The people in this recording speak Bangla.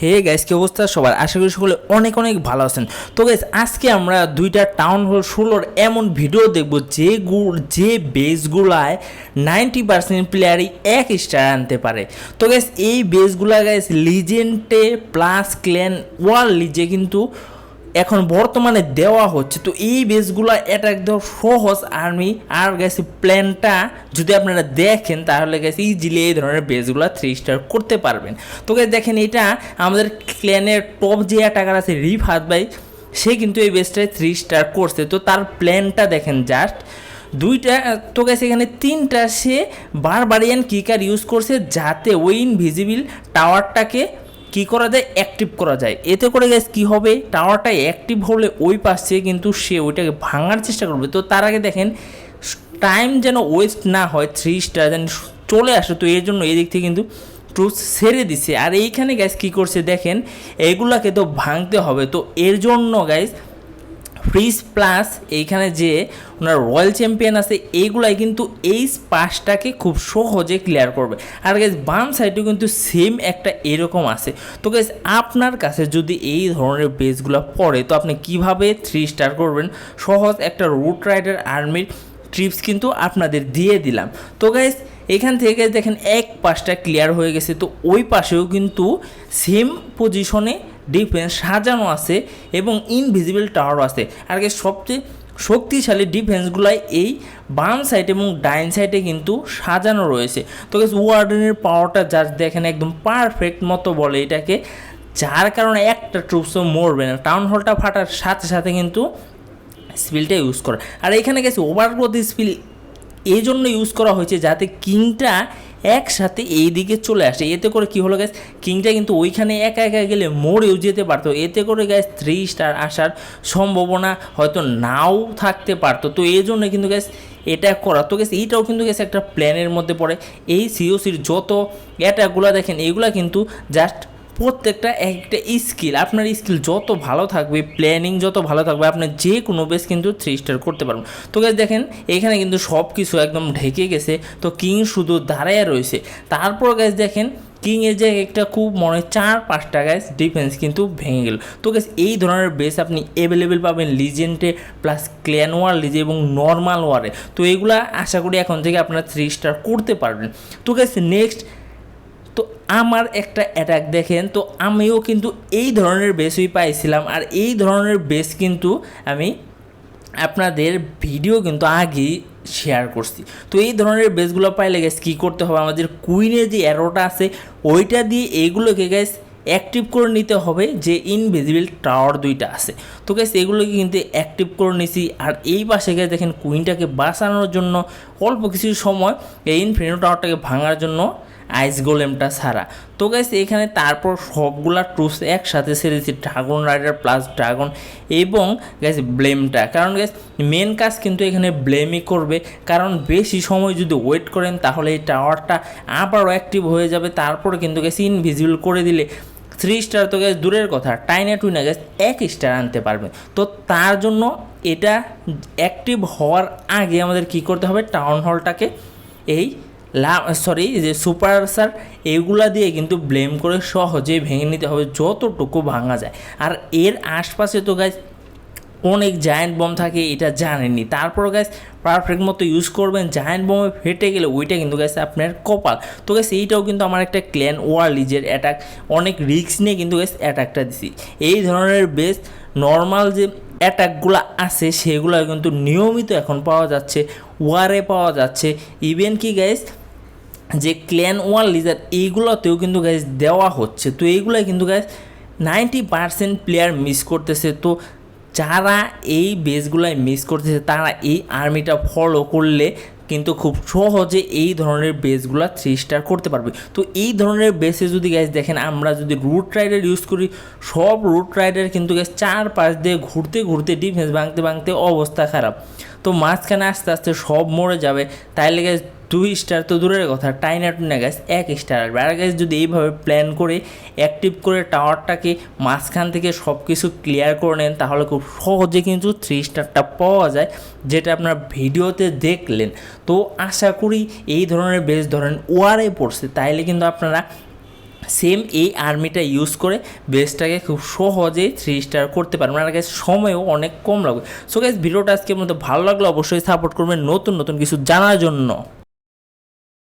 হে গাইস কি অবস্থা সবার? আশা করি সকলে অনেক অনেক ভালো আছেন। তো গাইস আজকে আমরা দুইটা টাউন হল ষোলোর এমন ভিডিও দেখব যে যে বেসগুলায় নাইনটি পার্সেন্ট প্লেয়ারই এক স্টার আনতে পারে। তো গাইস এই বেসগুলা গাইস লিজেন্টে প্লাস ক্ল্যান ওয়ার্ল্ড লিজে কিন্তু এখন বর্তমানে দেওয়া হচ্ছে। তো এই বেসগুলো এটা একদম সহজ আর্মি আর গেছে প্ল্যানটা যদি আপনারা দেখেন, তাহলে গেছে ইজিলি এই ধরনের বেসগুলো থ্রি স্টার করতে পারবেন। তো দেখেন এটা আমাদের ক্ল্যানের টপ যে অ্যাটাকার আছে রিফ হাত ভাই, সে কিন্তু এই বেসটায় থ্রি স্টার করছে। তো তার প্ল্যানটা দেখেন জাস্ট দুইটা, তো গেছে এখানে তিনটা সে বারবারিয়ান কিকার ইউজ করছে যাতে ওই ইনভিজিবল টাওয়ারটাকে কি করা যায় অ্যাক্টিভ করা যায়। এতে করে গ্যাস কি হবে? টাওয়ারটা অ্যাক্টিভ হলে ওই পাশে কিন্তু সে ওইটাকে ভাঙার চেষ্টা করবে। তো তার আগে দেখেন টাইম যেন ওয়েস্ট না হয় থ্রি স্টার যেন চলে আসে, তো এর জন্য এদিক থেকে কিন্তু ট্রুস সেরে দিছে। আর এইখানে গ্যাস কী করছে দেখেন, এগুলাকে তো ভাঙতে হবে। তো এর জন্য গাইস ফ্রিজ প্লাস এইখানে যে ওনার রয়্যাল চ্যাম্পিয়ন আছে, এইগুলাই কিন্তু এই পাসটাকে খুব সহজে ক্লিয়ার করবে। আর গাইজ বাম সাইডেও কিন্তু সেম একটা এরকম আছে। তো গাইজ আপনার কাছে যদি এই ধরনের বেসগুলো পড়ে, তো আপনি কীভাবে থ্রি স্টার করবেন? সহজ একটা রুট রাইডার আর্মির ট্রিপস কিন্তু আপনাদের দিয়ে দিলাম। তো গাইজ এখান থেকে দেখেন এক পাশটা ক্লিয়ার হয়ে গেছে। তো ওই পাশেও কিন্তু সেম পজিশনে ডিফেন্স সাজানো আছে এবং ইনভিজিবল টাওয়ারও আছে। আর কি সবচেয়ে শক্তিশালী ডিফেন্সগুলাই এই বাম সাইড এবং ডাইন সাইডে কিন্তু সাজানো রয়েছে। তো গেস ওয়ার্ডেনের পাওয়ারটা জাস্ট দেখেন, একদম পারফেক্ট মতো বলে এটাকে। যার কারণে একটা ট্রুপসও মরবে না। টাউন হলটা ফাটার সাথে সাথে কিন্তু স্পিলটা ইউজ করে। আর এখানে গেছে ওভারগ্রোথ স্পিল এই জন্য ইউজ করা হয়েছে যাতে কিংটা একসাথে এই দিকে চলে আসে। এতে করে কি হলো গ্যাস কিংটা কিন্তু ওইখানে একা একা গেলে মোড়েও যেতে পারতো। এতে করে গ্যাস থ্রি স্টার আসার সম্ভাবনা হয়তো নাও থাকতে পারতো। তো এই জন্য কিন্তু গ্যাস এটা করা। তো গেছে এইটাও কিন্তু গেছে একটা প্ল্যানের মধ্যে পড়ে। এই সিওসির যত অ্যাটাকগুলো দেখেন, এগুলা কিন্তু জাস্ট প্রত্যেকটা একটা স্কিল আপনার স্কিল যত ভালো থাকবে প্ল্যানিং যত ভালো থাকবে, আপনি যে কোনো বেস কিন্তু থ্রি স্টার করতে পারবেন। তো গাছ দেখেন, এখানে কিন্তু সব কিছু একদম ঢেকে গেছে। তো কিং শুধু দাঁড়ায় রয়েছে। তারপর গাছ দেখেন কিংয়ের যে একটা খুব মনে চার পাঁচটা গাছ ডিফেন্স কিন্তু ভেঙে গেল। তো গাছ এই ধরনের বেস আপনি অ্যাভেলেবেল পাবেন লিজেন্ডে প্লাস ক্ল্যান ওয়ার লিজে এবং নর্মাল ওয়ারে তো এইগুলা আশা করি এখন থেকে আপনারা থ্রি স্টার করতে পারবেন। তো গাছ নেক্সট আমার একটা অ্যাটাক দেখেন, তো আমিও কিন্তু এই ধরনের বেসই পাইছিলাম। আর এই ধরনের বেস কিন্তু আমি আপনাদের ভিডিও কিন্তু আগেই শেয়ার করছি। তো এই ধরনের বেসগুলো পাইলে গেছে কী করতে হবে? আমাদের কুইনের যে অ্যারোটা আছে, ওইটা দিয়ে এইগুলোকে গ্যাস অ্যাক্টিভ করে নিতে হবে যে ইনভিজিবল টাওয়ার দুইটা আছে। তো গ্যাস এগুলোকে কিন্তু অ্যাক্টিভ করে নিছি। আর এই পাশে গেছে দেখেন কুইনটাকে বাঁচানোর জন্য অল্প কিছু সময় এই ইনফিনিটো টাওয়ারটাকে ভাঙার জন্য আইস গোলেমটা ছাড়া। তো গাইস এখানে তারপর সবগুলা টুস একসাথে ছেড়েছি, ড্রাগন রাইডার প্লাস ড্রাগন এবং গাইস ব্লেমটা। কারণ গাইস মেন কাজ কিন্তু এখানে ব্লেমই করবে। কারণ বেশি সময় যদি ওয়েট করেন, তাহলে এই টাওয়ারটা আবারও অ্যাক্টিভ হয়ে যাবে। তারপর কিন্তু গাইস ইনভিজিবল করে দিলে থ্রি স্টার তো গ্যাস দূরের কথা। টাইনা টুইনা গ্যাস এক স্টার আনতে পারবেন তো তার জন্য এটা অ্যাক্টিভ হওয়ার আগে আমাদের কি করতে হবে? টাউন হলটাকে এই লা সরি যে সুপার স্যার এগুলা দিয়ে কিন্তু ব্লেম করে সহজে ভেঙে নিতে হবে যতটুকু ভাঙা যায়। আর এর আশপাশে তো গাছ অনেক জায়ান্ট বম থাকে, এটা জানেননি তারপর গ্যাস পারফেক্ট মতো ইউজ করবেন জায়ান্ট বমে ফেটে গেলে ওইটা কিন্তু গ্যাস আপনার কপাল। তো গ্যাস এইটাও কিন্তু আমার একটা ক্ল্যান ওয়ার লিজের অ্যাটাক অনেক রিস্ক নিয়ে কিন্তু গ্যাস অ্যাটাকটা দিছি। এই ধরনের বেস নর্মাল যে অ্যাটাকগুলো আছে, সেগুলো কিন্তু নিয়মিত এখন পাওয়া যাচ্ছে ওয়ারে পাওয়া যাচ্ছে। ইভেন কি গ্যাস যে ক্ল্যান ওয়ান লিজার এইগুলোতেও কিন্তু গ্যাস দেওয়া হচ্ছে। তো এইগুলোই কিন্তু guys ninety percent player miss করতেছে। তো যারা এই বেসগুলাই মিস করতেছে, তারা এই আর্মিটা ফলো করলে কিন্তু খুব সহজে এই ধরনের বেসগুলো থ্রি স্টার করতে পারবে। তো এই ধরনের বেসে যদি গ্যাস দেখেন, আমরা যদি রুট রাইডার ইউজ করি, সব রুট রাইডার কিন্তু গ্যাস চার পাশ দিয়ে ঘুরতে ঘুরতে ডিফেন্স ভাঙতে ভাঙতে অবস্থা খারাপ। তো মাঝখানে আস্তে আস্তে সব মরে যাবে। তাইলে গ্যাস দুই স্টার তো দূরের কথা টাইনা টুনা গ্যাস এক স্টার আসবে। আর গ্যাস যদি এইভাবে প্ল্যান করে অ্যাক্টিভ করে টাওয়ারটাকে মাঝখান থেকে সব কিছু ক্লিয়ার করে নেন, তাহলে খুব সহজে কিন্তু থ্রি স্টারটা পাওয়া যায়, যেটা আপনার ভিডিওতে দেখলেন। তো আশা করি এই ধরনের বেশ ধরেন ওয়ারে পড়ছে, তাইলে কিন্তু আপনারা সেম এই আর্মিটা ইউজ করে বেসটাকে খুব সহজেই থ্রি স্টার করতে পারবেন। আর গাইস সময়ও অনেক কম লাগবে। সো গাইস ভিডিওটা আজকের মধ্যে ভালো লাগলে অবশ্যই সাপোর্ট করবেন নতুন নতুন কিছু জানার জন্য।